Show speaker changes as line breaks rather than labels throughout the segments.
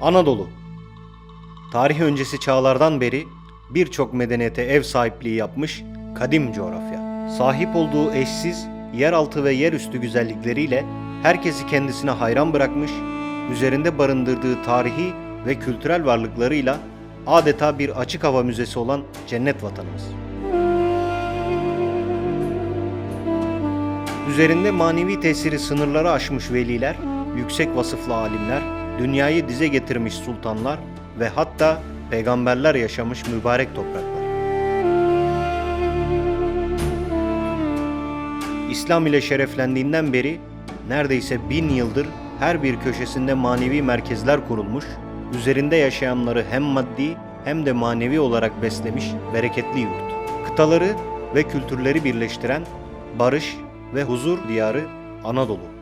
Anadolu Tarih öncesi çağlardan beri birçok medeniyete ev sahipliği yapmış kadim coğrafya. Sahip olduğu eşsiz yeraltı ve yerüstü güzellikleriyle herkesi kendisine hayran bırakmış, üzerinde barındırdığı tarihi ve kültürel varlıklarıyla adeta bir açık hava müzesi olan cennet vatanımız. Üzerinde manevi tesiri sınırları aşmış veliler, yüksek vasıflı alimler, dünyayı dize getirmiş sultanlar ve hatta peygamberler yaşamış mübarek topraklar. İslam ile şereflendiğinden beri neredeyse bin yıldır her bir köşesinde manevi merkezler kurulmuş, üzerinde yaşayanları hem maddi hem de manevi olarak beslemiş bereketli yurt. Kıtaları ve kültürleri birleştiren barış ve huzur diyarı Anadolu.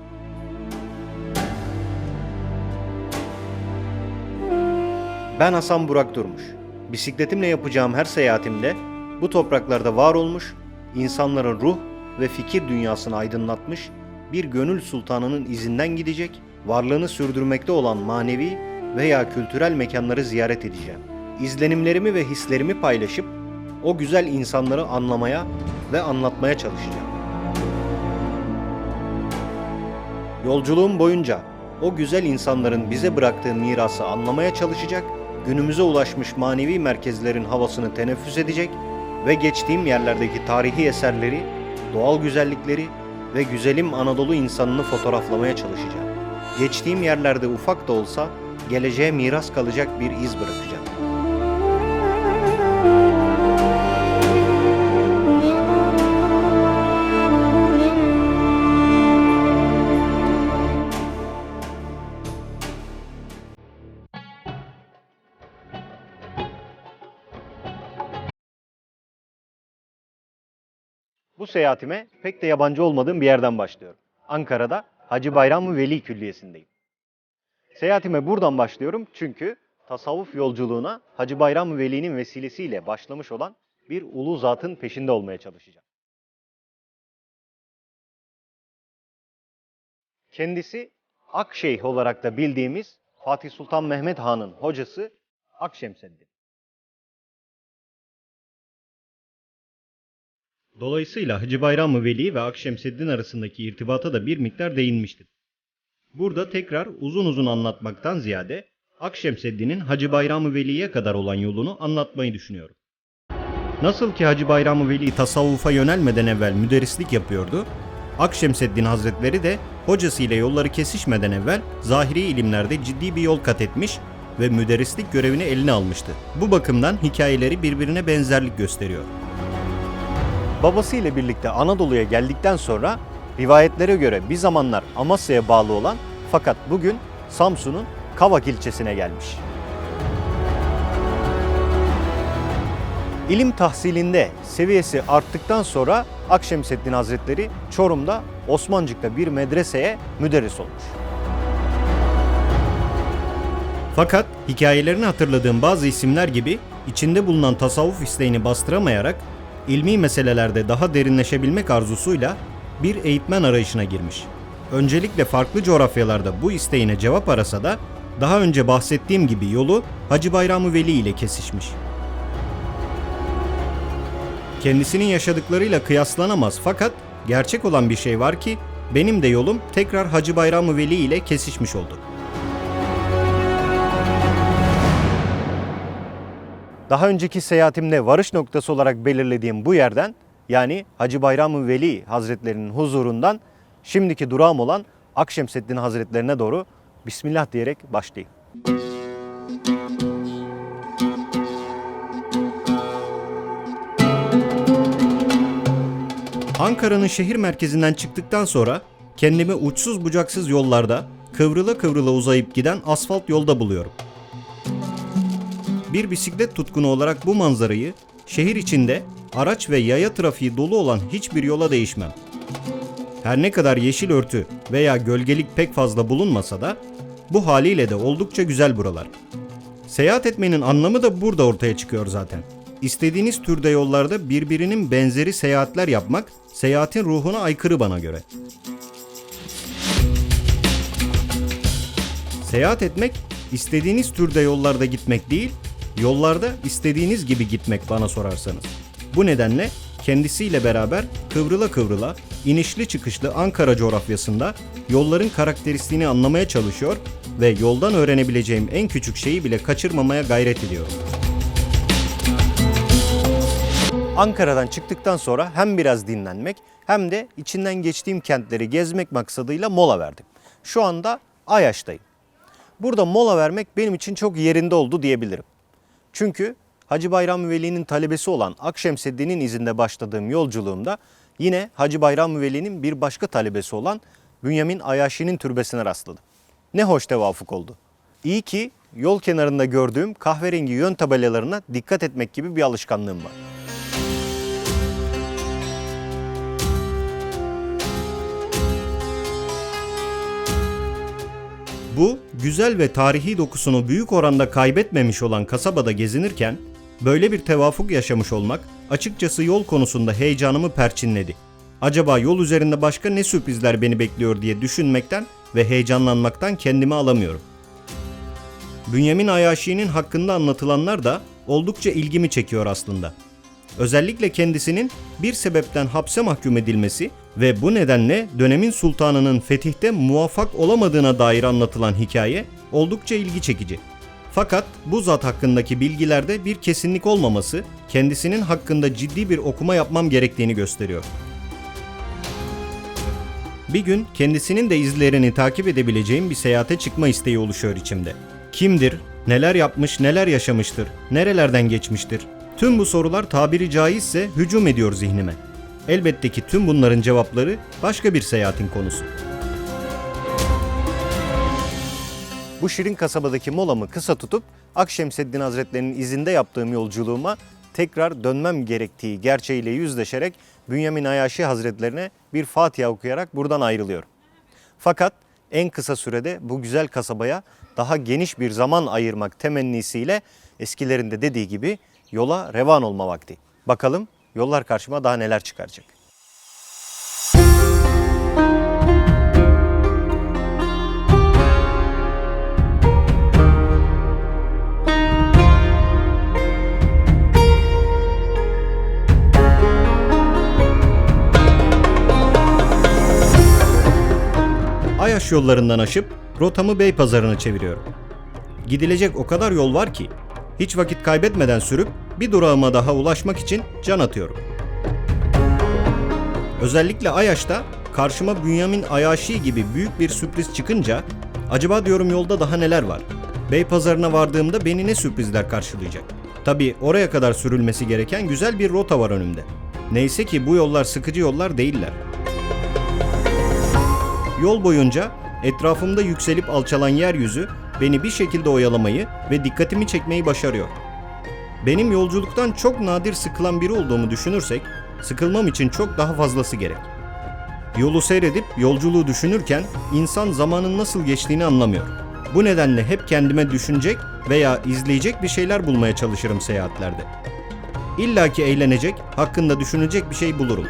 Ben Hasan Burak Durmuş. Bisikletimle yapacağım her seyahatimde bu topraklarda var olmuş, insanların ruh ve fikir dünyasını aydınlatmış bir gönül sultanının izinden gidecek, varlığını sürdürmekte olan manevi veya kültürel mekanları ziyaret edeceğim. İzlenimlerimi ve hislerimi paylaşıp o güzel insanları anlamaya ve anlatmaya çalışacağım. Yolculuğum boyunca o güzel insanların bize bıraktığı mirası anlamaya çalışacak, günümüze ulaşmış manevi merkezlerin havasını teneffüs edecek ve geçtiğim yerlerdeki tarihi eserleri, doğal güzellikleri ve güzelim Anadolu insanını fotoğraflamaya çalışacağım. Geçtiğim yerlerde ufak da olsa geleceğe miras kalacak bir iz bırakacağım. Seyahatime pek de yabancı olmadığım bir yerden başlıyorum. Ankara'da Hacı Bayram Veli Külliyesi'ndeyim. Seyahatime buradan başlıyorum çünkü tasavvuf yolculuğuna Hacı Bayram Veli'nin vesilesiyle başlamış olan bir ulu zatın peşinde olmaya çalışacağım. Kendisi Akşeyh olarak da bildiğimiz Fatih Sultan Mehmet Han'ın hocası Akşemseddin. Dolayısıyla Hacı Bayram Veli ve Akşemseddin arasındaki irtibata da bir miktar değinmiştim. Burada tekrar uzun uzun anlatmaktan ziyade Akşemseddin'in Hacı Bayram Veli'ye kadar olan yolunu anlatmayı düşünüyorum. Nasıl ki Hacı Bayram Veli tasavvufa yönelmeden evvel müderrislik yapıyordu, Akşemseddin Hazretleri de hocasıyla yolları kesişmeden evvel zahiri ilimlerde ciddi bir yol kat etmiş ve müderrislik görevini eline almıştı. Bu bakımdan hikayeleri birbirine benzerlik gösteriyor. Babası ile birlikte Anadolu'ya geldikten sonra rivayetlere göre bir zamanlar Amasya'ya bağlı olan fakat bugün Samsun'un Kavak ilçesine gelmiş. İlim tahsilinde seviyesi arttıktan sonra Akşemseddin Hazretleri Çorum'da Osmancık'ta bir medreseye müderris olmuş. Fakat hikayelerini hatırladığım bazı isimler gibi içinde bulunan tasavvuf isteğini bastıramayarak ilmi meselelerde daha derinleşebilmek arzusuyla bir eğitmen arayışına girmiş. Öncelikle farklı coğrafyalarda bu isteğine cevap arasa da daha önce bahsettiğim gibi yolu Hacı Bayram Veli ile kesişmiş. Kendisinin yaşadıklarıyla kıyaslanamaz fakat gerçek olan bir şey var ki benim de yolum tekrar Hacı Bayram Veli ile kesişmiş oldu. Daha önceki seyahatimde varış noktası olarak belirlediğim bu yerden yani Hacı Bayram Veli Hazretlerinin huzurundan şimdiki durağım olan Akşemseddin Hazretlerine doğru Bismillah diyerek başlayayım. Ankara'nın şehir merkezinden çıktıktan sonra kendimi uçsuz bucaksız yollarda kıvrıla kıvrıla uzayıp giden asfalt yolda buluyorum. Bir bisiklet tutkunu olarak bu manzarayı şehir içinde araç ve yaya trafiği dolu olan hiçbir yola değişmem. Her ne kadar yeşil örtü veya gölgelik pek fazla bulunmasa da bu haliyle de oldukça güzel buralar. Seyahat etmenin anlamı da burada ortaya çıkıyor zaten. İstediğiniz türde yollarda birbirinin benzeri seyahatler yapmak seyahatin ruhuna aykırı bana göre. Seyahat etmek istediğiniz türde yollarda gitmek değil, yollarda istediğiniz gibi gitmek bana sorarsanız. Bu nedenle kendisiyle beraber kıvrıla kıvrıla inişli çıkışlı Ankara coğrafyasında yolların karakteristiğini anlamaya çalışıyor ve yoldan öğrenebileceğim en küçük şeyi bile kaçırmamaya gayret ediyorum. Ankara'dan çıktıktan sonra hem biraz dinlenmek hem de içinden geçtiğim kentleri gezmek maksadıyla mola verdim. Şu anda Ayaş'tayım. Burada mola vermek benim için çok yerinde oldu diyebilirim. Çünkü Hacı Bayram Veli'nin talebesi olan Akşemseddin'in izinde başladığım yolculuğumda yine Hacı Bayram Veli'nin bir başka talebesi olan Bünyamin Ayaşi'nin türbesine rastladım. Ne hoş tevafuk oldu. İyi ki yol kenarında gördüğüm kahverengi yön tabelalarına dikkat etmek gibi bir alışkanlığım var. Bu güzel ve tarihi dokusunu büyük oranda kaybetmemiş olan kasabada gezinirken böyle bir tevafuk yaşamış olmak açıkçası yol konusunda heyecanımı perçinledi. Acaba yol üzerinde başka ne sürprizler beni bekliyor diye düşünmekten ve heyecanlanmaktan kendimi alamıyorum. Bünyamin Ayaşi'nin hakkında anlatılanlar da oldukça ilgimi çekiyor aslında. Özellikle kendisinin bir sebepten hapse mahkum edilmesi ve bu nedenle dönemin sultanının fetihte muvaffak olamadığına dair anlatılan hikaye oldukça ilgi çekici. Fakat bu zat hakkındaki bilgilerde bir kesinlik olmaması kendisinin hakkında ciddi bir okuma yapmam gerektiğini gösteriyor. Bir gün kendisinin de izlerini takip edebileceğim bir seyahate çıkma isteği oluşuyor içimde. Kimdir? Neler yapmış, neler yaşamıştır? Nerelerden geçmiştir? Tüm bu sorular tabiri caizse hücum ediyor zihnime. Elbette ki tüm bunların cevapları başka bir seyahatin konusu. Bu şirin kasabadaki molamı kısa tutup Akşemseddin Hazretlerinin izinde yaptığım yolculuğuma tekrar dönmem gerektiği gerçeğiyle yüzleşerek Bünyamin Ayaşi Hazretlerine bir Fatiha okuyarak buradan ayrılıyorum. Fakat en kısa sürede bu güzel kasabaya daha geniş bir zaman ayırmak temennisiyle eskilerin de dediği gibi yola revan olma vakti. Bakalım yollar karşıma daha neler çıkaracak. Ayaş yollarından aşıp rotamı Beypazarı'na çeviriyorum. Gidilecek o kadar yol var ki hiç vakit kaybetmeden sürüp bir durağıma daha ulaşmak için can atıyorum. Özellikle Ayaş'ta karşıma Bünyamin Ayaşi gibi büyük bir sürpriz çıkınca acaba diyorum yolda daha neler var? Beypazarı'na vardığımda beni ne sürprizler karşılayacak? Tabi oraya kadar sürülmesi gereken güzel bir rota var önümde. Neyse ki bu yollar sıkıcı yollar değiller. Yol boyunca etrafımda yükselip alçalan yeryüzü beni bir şekilde oyalamayı ve dikkatimi çekmeyi başarıyor. Benim yolculuktan çok nadir sıkılan biri olduğumu düşünürsek, sıkılmam için çok daha fazlası gerek. Yolu seyredip yolculuğu düşünürken insan zamanın nasıl geçtiğini anlamıyor. Bu nedenle hep kendime düşünecek veya izleyecek bir şeyler bulmaya çalışırım seyahatlerde. İlla ki eğlenecek, hakkında düşünecek bir şey bulurum.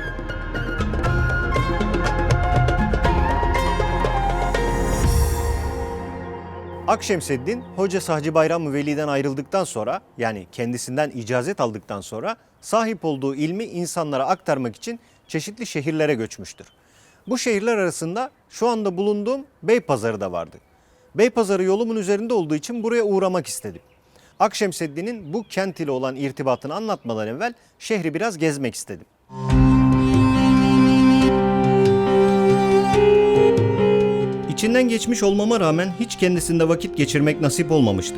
Akşemseddin Hoca Hacı Bayram Veli'den ayrıldıktan sonra yani kendisinden icazet aldıktan sonra sahip olduğu ilmi insanlara aktarmak için çeşitli şehirlere göçmüştür. Bu şehirler arasında şu anda bulunduğum Beypazarı da vardı. Beypazarı yolumun üzerinde olduğu için buraya uğramak istedim. Akşemseddin'in bu kent ile olan irtibatını anlatmadan evvel şehri biraz gezmek istedim. İçinden geçmiş olmama rağmen hiç kendisinde vakit geçirmek nasip olmamıştı.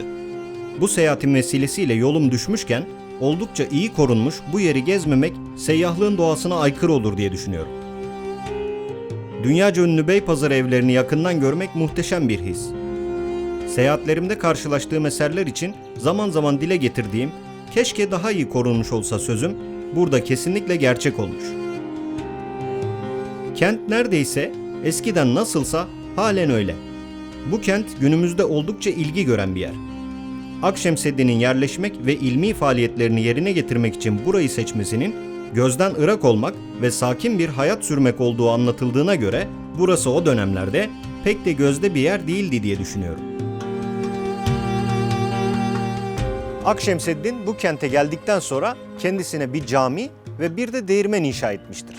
Bu seyahatin vesilesiyle yolum düşmüşken oldukça iyi korunmuş bu yeri gezmemek seyyahlığın doğasına aykırı olur diye düşünüyorum. Dünyaca ünlü Beypazarı evlerini yakından görmek muhteşem bir his. Seyahatlerimde karşılaştığım eserler için zaman zaman dile getirdiğim keşke daha iyi korunmuş olsa sözüm burada kesinlikle gerçek olmuş. Kent neredeyse eskiden nasılsa halen öyle. Bu kent günümüzde oldukça ilgi gören bir yer. Akşemseddin'in yerleşmek ve ilmi faaliyetlerini yerine getirmek için burayı seçmesinin gözden ırak olmak ve sakin bir hayat sürmek olduğu anlatıldığına göre burası o dönemlerde pek de gözde bir yer değildi diye düşünüyorum.
Akşemseddin bu kente geldikten sonra kendisine bir cami ve bir de değirmen inşa etmiştir.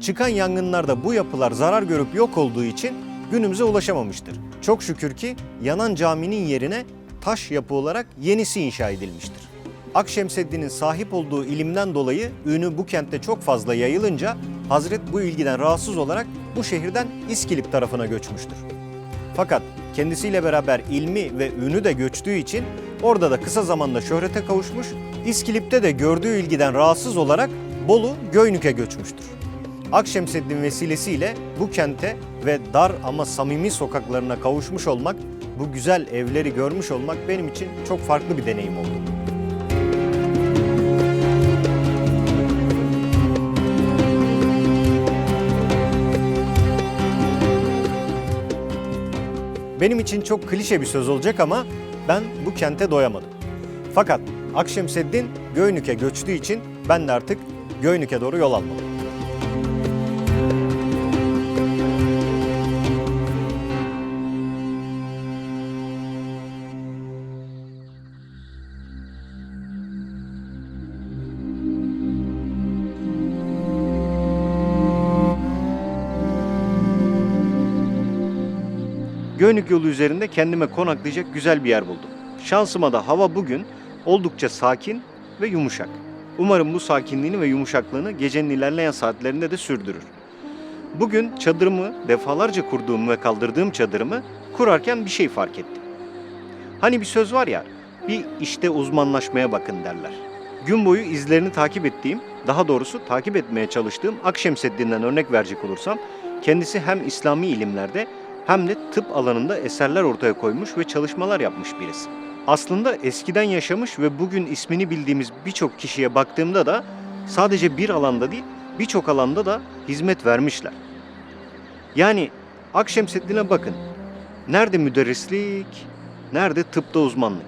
Çıkan yangınlarda bu yapılar zarar görüp yok olduğu için günümüze ulaşamamıştır. Çok şükür ki yanan caminin yerine taş yapı olarak yenisi inşa edilmiştir. Akşemseddin'in sahip olduğu ilimden dolayı ünü bu kentte çok fazla yayılınca Hazret bu ilgiden rahatsız olarak bu şehirden İskilip tarafına göçmüştür. Fakat kendisiyle beraber ilmi ve ünü de göçtüğü için orada da kısa zamanda şöhrete kavuşmuş, İskilip'te de gördüğü ilgiden rahatsız olarak Bolu Göynük'e göçmüştür. Akşemseddin vesilesiyle bu kente ve dar ama samimi sokaklarına kavuşmuş olmak, bu güzel evleri görmüş olmak benim için çok farklı bir deneyim oldu. Benim için çok klişe bir söz olacak ama ben bu kente doyamadım. Fakat Akşemseddin Göynük'e göçtüğü için ben de artık Göynük'e doğru yol almalıyım. Göynük yolu üzerinde kendime konaklayacak güzel bir yer buldum. Şansıma da hava bugün oldukça sakin ve yumuşak. Umarım bu sakinliğini ve yumuşaklığını gecenin ilerleyen saatlerinde de sürdürür. Bugün çadırımı defalarca kurduğum ve kaldırdığım çadırımı kurarken bir şey fark ettim. Hani bir söz var ya, bir işte uzmanlaşmaya bakın derler. Gün boyu izlerini takip ettiğim, daha doğrusu takip etmeye çalıştığım Akşemseddin'den örnek verecek olursam, kendisi hem İslami ilimlerde hem de tıp alanında eserler ortaya koymuş ve çalışmalar yapmış birisi. Aslında eskiden yaşamış ve bugün ismini bildiğimiz birçok kişiye baktığımda da sadece bir alanda değil, birçok alanda da hizmet vermişler. Yani Akşemseddin'e bakın. Nerede müderrislik, nerede tıpta uzmanlık.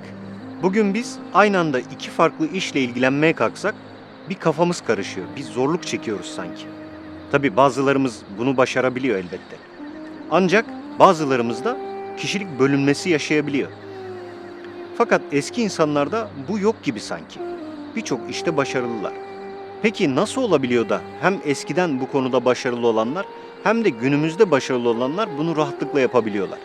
Bugün biz aynı anda iki farklı işle ilgilenmeye kalksak bir kafamız karışıyor, bir zorluk çekiyoruz sanki. Tabi bazılarımız bunu başarabiliyor elbette. Ancak bazılarımız da kişilik bölünmesi yaşayabiliyor. Fakat eski insanlarda bu yok gibi sanki. Birçok işte başarılılar. Peki nasıl olabiliyor da hem eskiden bu konuda başarılı olanlar hem de günümüzde başarılı olanlar bunu rahatlıkla yapabiliyorlar?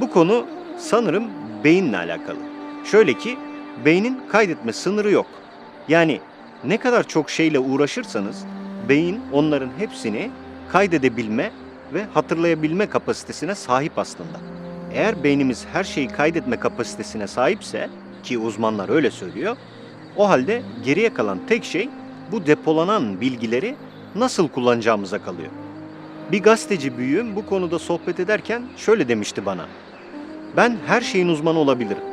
Bu konu sanırım beyinle alakalı. Şöyle ki beynin kaydetme sınırı yok. Yani ne kadar çok şeyle uğraşırsanız beyin onların hepsini kaydedebilme ve hatırlayabilme kapasitesine sahip aslında. Eğer beynimiz her şeyi kaydetme kapasitesine sahipse ki uzmanlar öyle söylüyor, o halde geriye kalan tek şey bu depolanan bilgileri nasıl kullanacağımıza kalıyor. Bir gazeteci büyüğüm bu konuda sohbet ederken şöyle demişti bana. Ben her şeyin uzmanı olabilirim.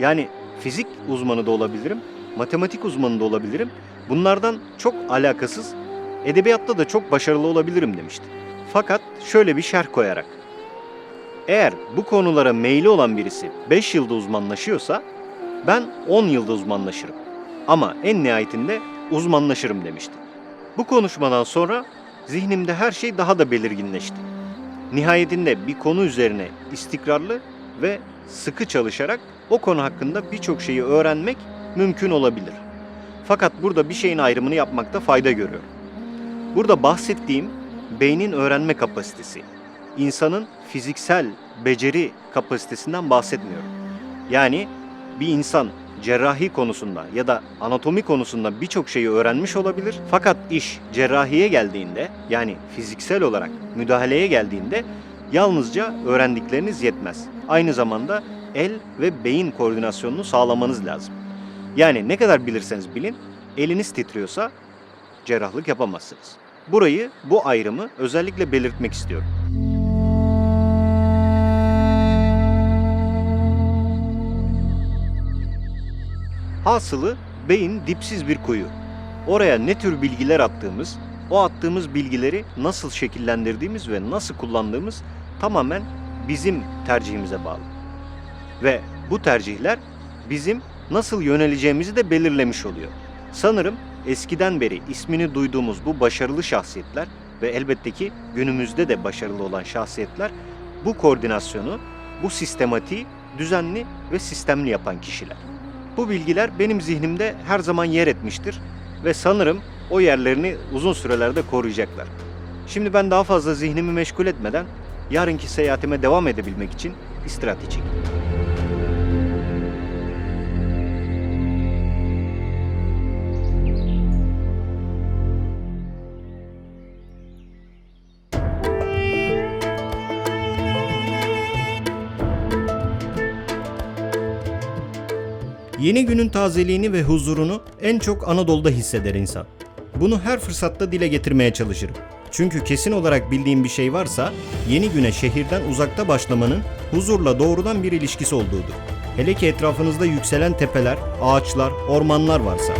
Yani fizik uzmanı da olabilirim, matematik uzmanı da olabilirim. Bunlardan çok alakasız, edebiyatta da çok başarılı olabilirim demişti. Fakat şöyle bir şerh koyarak. Eğer bu konulara meyli olan birisi 5 yılda uzmanlaşıyorsa ben 10 yılda uzmanlaşırım. Ama en nihayetinde uzmanlaşırım demişti. Bu konuşmadan sonra zihnimde her şey daha da belirginleşti. Nihayetinde bir konu üzerine istikrarlı ve sıkı çalışarak o konu hakkında birçok şeyi öğrenmek mümkün olabilir. Fakat burada bir şeyin ayrımını yapmakta fayda görüyorum. Burada bahsettiğim beynin öğrenme kapasitesi. İnsanın fiziksel beceri kapasitesinden bahsetmiyorum. Yani bir insan cerrahi konusunda ya da anatomi konusunda birçok şeyi öğrenmiş olabilir. Fakat iş cerrahiye geldiğinde yani fiziksel olarak müdahaleye geldiğinde yalnızca öğrendikleriniz yetmez. Aynı zamanda el ve beyin koordinasyonunu sağlamanız lazım. Yani ne kadar bilirseniz bilin eliniz titriyorsa cerrahlık yapamazsınız. Burayı, bu ayrımı özellikle belirtmek istiyorum. Hasılı beyin dipsiz bir kuyu. Oraya ne tür bilgiler attığımız, o attığımız bilgileri nasıl şekillendirdiğimiz ve nasıl kullandığımız tamamen bizim tercihimize bağlı. Ve bu tercihler bizim nasıl yöneleceğimizi de belirlemiş oluyor. Sanırım eskiden beri ismini duyduğumuz bu başarılı şahsiyetler ve elbette ki günümüzde de başarılı olan şahsiyetler bu koordinasyonu, bu sistematiği düzenli ve sistemli yapan kişiler. Bu bilgiler benim zihnimde her zaman yer etmiştir ve sanırım o yerlerini uzun sürelerde koruyacaklar. Şimdi ben daha fazla zihnimi meşgul etmeden yarınki seyahatime devam edebilmek için istirahat çekeyim.
Yeni günün tazeliğini ve huzurunu en çok Anadolu'da hisseder insan. Bunu her fırsatta dile getirmeye çalışırım. Çünkü kesin olarak bildiğim bir şey varsa yeni güne şehirden uzakta başlamanın huzurla doğrudan bir ilişkisi olduğudur. Hele ki etrafınızda yükselen tepeler, ağaçlar, ormanlar varsa.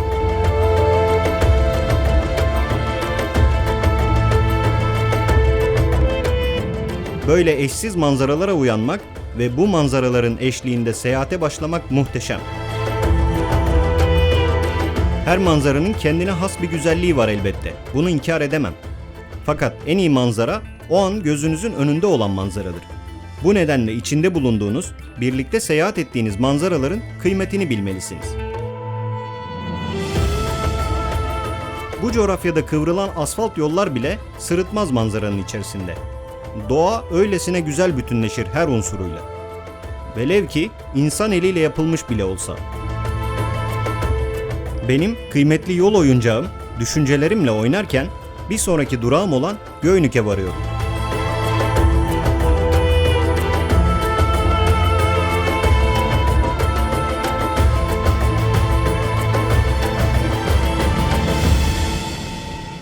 Böyle eşsiz manzaralara uyanmak ve bu manzaraların eşliğinde seyahate başlamak muhteşem. Her manzaranın kendine has bir güzelliği var elbette. Bunu inkar edemem. Fakat en iyi manzara o an gözünüzün önünde olan manzaradır. Bu nedenle içinde bulunduğunuz, birlikte seyahat ettiğiniz manzaraların kıymetini bilmelisiniz. Bu coğrafyada kıvrılan asfalt yollar bile sırıtmaz manzaranın içerisinde. Doğa öylesine güzel bütünleşir her unsuruyla. Velev ki insan eliyle yapılmış bile olsa. Benim kıymetli yol oyuncağım düşüncelerimle oynarken bir sonraki durağım olan Göynük'e varıyorum.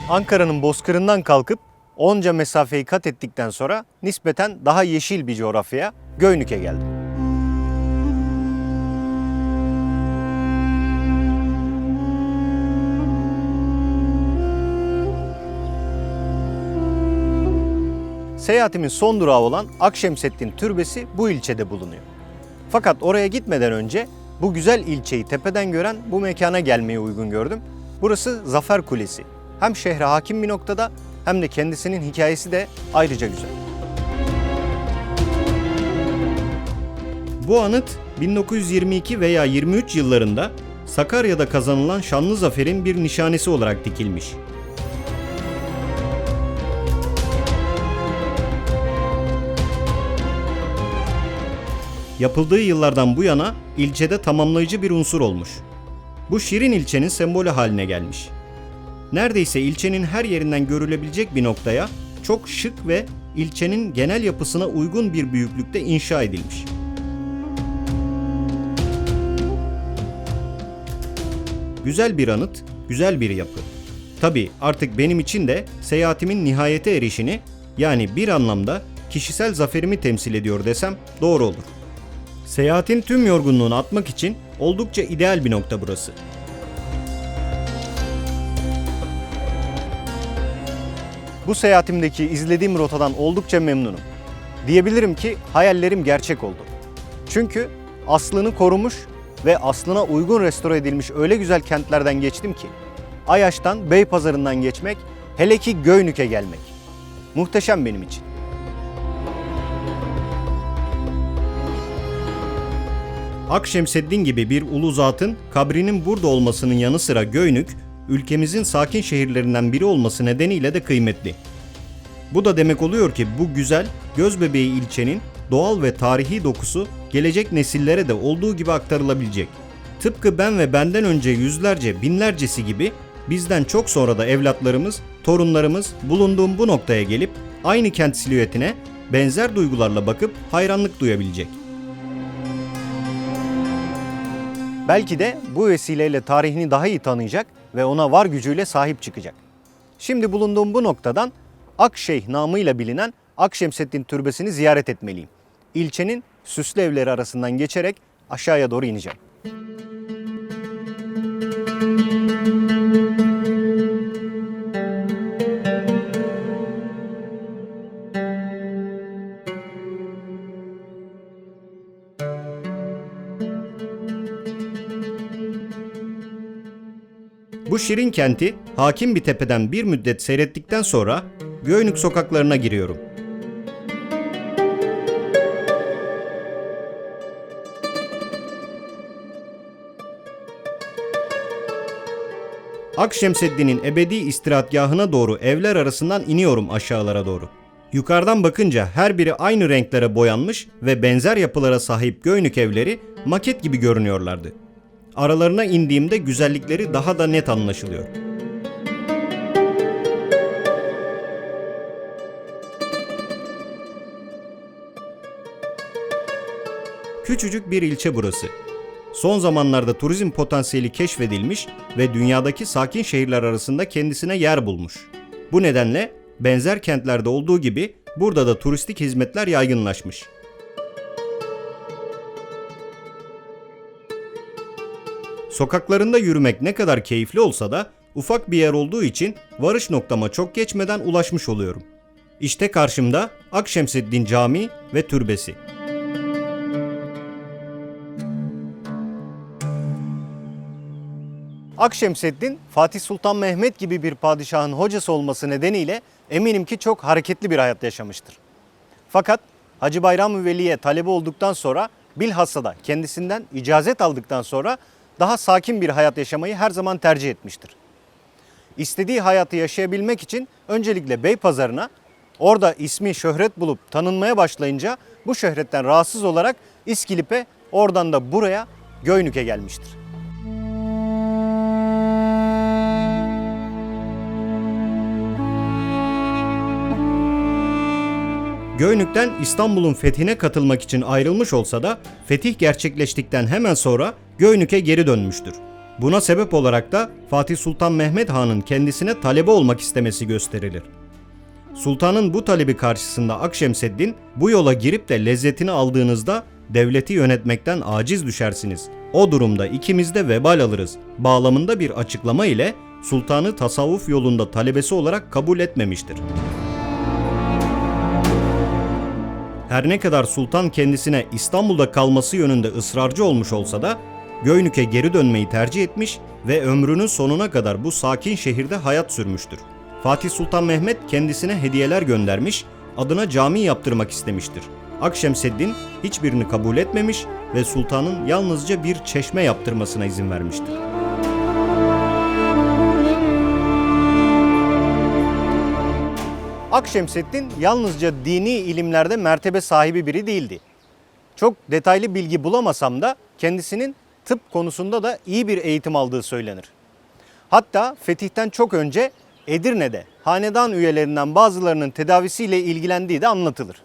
Ankara'nın bozkırından kalkıp onca mesafeyi kat ettikten sonra nispeten daha yeşil bir coğrafyaya Göynük'e geldim. Seyahatimin son durağı olan Akşemseddin Türbesi bu ilçede bulunuyor. Fakat oraya gitmeden önce bu güzel ilçeyi tepeden gören bu mekana gelmeyi uygun gördüm. Burası Zafer Kulesi. Hem şehre hakim bir noktada hem de kendisinin hikayesi de ayrıca güzel.
Bu anıt 1922 veya 23 yıllarında Sakarya'da kazanılan şanlı zaferin bir nişanesi olarak dikilmiş. Yapıldığı yıllardan bu yana ilçede tamamlayıcı bir unsur olmuş. Bu şirin ilçenin sembolü haline gelmiş. Neredeyse ilçenin her yerinden görülebilecek bir noktaya çok şık ve ilçenin genel yapısına uygun bir büyüklükte inşa edilmiş. Güzel bir anıt, güzel bir yapı. Tabi artık benim için de seyahatimin nihayete erişini yani bir anlamda kişisel zaferimi temsil ediyor desem doğru olur. Seyahatin tüm yorgunluğunu atmak için oldukça ideal bir nokta burası.
Bu seyahatimdeki izlediğim rotadan oldukça memnunum. Diyebilirim ki hayallerim gerçek oldu. Çünkü aslını korumuş ve aslına uygun restore edilmiş öyle güzel kentlerden geçtim ki Ayaş'tan Beypazarı'ndan geçmek, hele ki Göynük'e gelmek. Muhteşem benim için.
Akşemseddin gibi bir ulu zatın kabrinin burada olmasının yanı sıra Göynük, ülkemizin sakin şehirlerinden biri olması nedeniyle de kıymetli. Bu da demek oluyor ki bu güzel, göz bebeği ilçenin doğal ve tarihi dokusu gelecek nesillere de olduğu gibi aktarılabilecek. Tıpkı ben ve benden önce yüzlerce, binlercesi gibi bizden çok sonra da evlatlarımız, torunlarımız bulunduğum bu noktaya gelip aynı kent silüetine benzer duygularla bakıp hayranlık duyabilecek.
Belki de bu vesileyle tarihini daha iyi tanıyacak ve ona var gücüyle sahip çıkacak. Şimdi bulunduğum bu noktadan Akşeyh namıyla bilinen Akşemseddin Türbesi'ni ziyaret etmeliyim. İlçenin süslü evleri arasından geçerek aşağıya doğru ineceğim.
şirin kenti hakim bir tepeden bir müddet seyrettikten sonra Göynük sokaklarına giriyorum. Akşemseddin'in ebedi istirahatgahına doğru evler arasından iniyorum aşağılara doğru. Yukarıdan bakınca her biri aynı renklere boyanmış ve benzer yapılara sahip Göynük evleri maket gibi görünüyorlardı. Aralarına indiğimde güzellikleri daha da net anlaşılıyor. Küçücük bir ilçe burası. Son zamanlarda turizm potansiyeli keşfedilmiş ve dünyadaki sakin şehirler arasında kendisine yer bulmuş. Bu nedenle benzer kentlerde olduğu gibi burada da turistik hizmetler yaygınlaşmış. Sokaklarında yürümek ne kadar keyifli olsa da ufak bir yer olduğu için varış noktama çok geçmeden ulaşmış oluyorum. İşte karşımda Akşemseddin Camii ve türbesi. Akşemseddin, Fatih Sultan Mehmet gibi bir padişahın hocası olması nedeniyle eminim ki çok hareketli bir hayat yaşamıştır. Fakat Hacı Bayram Veli'ye talebe olduktan sonra bilhassa da kendisinden icazet aldıktan sonra daha sakin bir hayat yaşamayı her zaman tercih etmiştir. İstediği hayatı yaşayabilmek için öncelikle Beypazarı'na orada ismi şöhret bulup tanınmaya başlayınca bu şöhretten rahatsız olarak İskilip'e oradan da buraya Göynük'e gelmiştir. Göynük'ten İstanbul'un fethine katılmak için ayrılmış olsa da fetih gerçekleştikten hemen sonra Göynük'e geri dönmüştür. Buna sebep olarak da Fatih Sultan Mehmet Han'ın kendisine talebe olmak istemesi gösterilir. Sultanın bu talebi karşısında Akşemseddin bu yola girip de lezzetini aldığınızda devleti yönetmekten aciz düşersiniz. O durumda ikimiz de vebal alırız. Bağlamında bir açıklama ile sultanı tasavvuf yolunda talebesi olarak kabul etmemiştir. Her ne kadar sultan kendisine İstanbul'da kalması yönünde ısrarcı olmuş olsa da Göynük'e geri dönmeyi tercih etmiş ve ömrünün sonuna kadar bu sakin şehirde hayat sürmüştür. Fatih Sultan Mehmet kendisine hediyeler göndermiş, adına cami yaptırmak istemiştir. Akşemseddin hiçbirini kabul etmemiş ve sultanın yalnızca bir çeşme yaptırmasına izin vermiştir. Akşemseddin yalnızca dini ilimlerde mertebe sahibi biri değildi. Çok detaylı bilgi bulamasam da kendisinin tıp konusunda da iyi bir eğitim aldığı söylenir. Hatta fetihten çok önce Edirne'de hanedan üyelerinden bazılarının tedavisiyle ilgilendiği de anlatılır.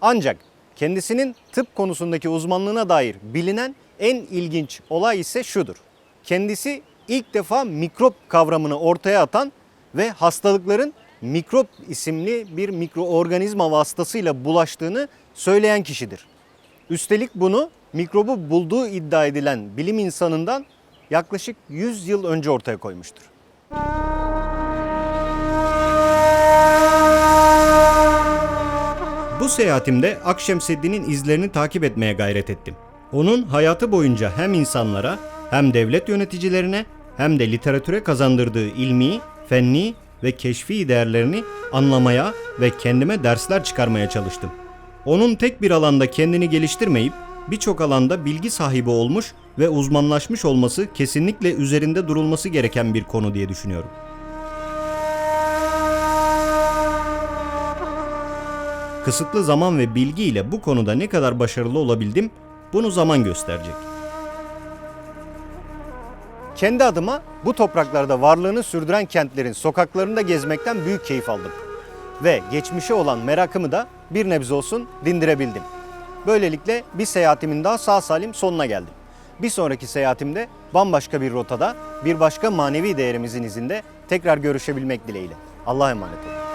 Ancak kendisinin tıp konusundaki uzmanlığına dair bilinen en ilginç olay ise şudur. Kendisi ilk defa mikrop kavramını ortaya atan ve hastalıkların mikrop isimli bir mikroorganizma vasıtasıyla bulaştığını söyleyen kişidir. Üstelik bunu mikrobu bulduğu iddia edilen bilim insanından yaklaşık 100 yıl önce ortaya koymuştur. Bu seyahatimde Akşemseddin'in izlerini takip etmeye gayret ettim. Onun hayatı boyunca hem insanlara hem devlet yöneticilerine hem de literatüre kazandırdığı ilmi, fenni ve keşfi değerlerini anlamaya ve kendime dersler çıkarmaya çalıştım. Onun tek bir alanda kendini geliştirmeyip birçok alanda bilgi sahibi olmuş ve uzmanlaşmış olması kesinlikle üzerinde durulması gereken bir konu diye düşünüyorum. Kısıtlı zaman ve bilgi ile bu konuda ne kadar başarılı olabildim bunu zaman gösterecek. Kendi adıma bu topraklarda varlığını sürdüren kentlerin sokaklarında gezmekten büyük keyif aldım. Ve geçmişe olan merakımı da bir nebze olsun dindirebildim. Böylelikle bir seyahatimin daha sağ salim sonuna geldim. Bir sonraki seyahatimde bambaşka bir rotada, bir başka manevi değerimizin izinde tekrar görüşebilmek dileğiyle. Allah'a emanet olun.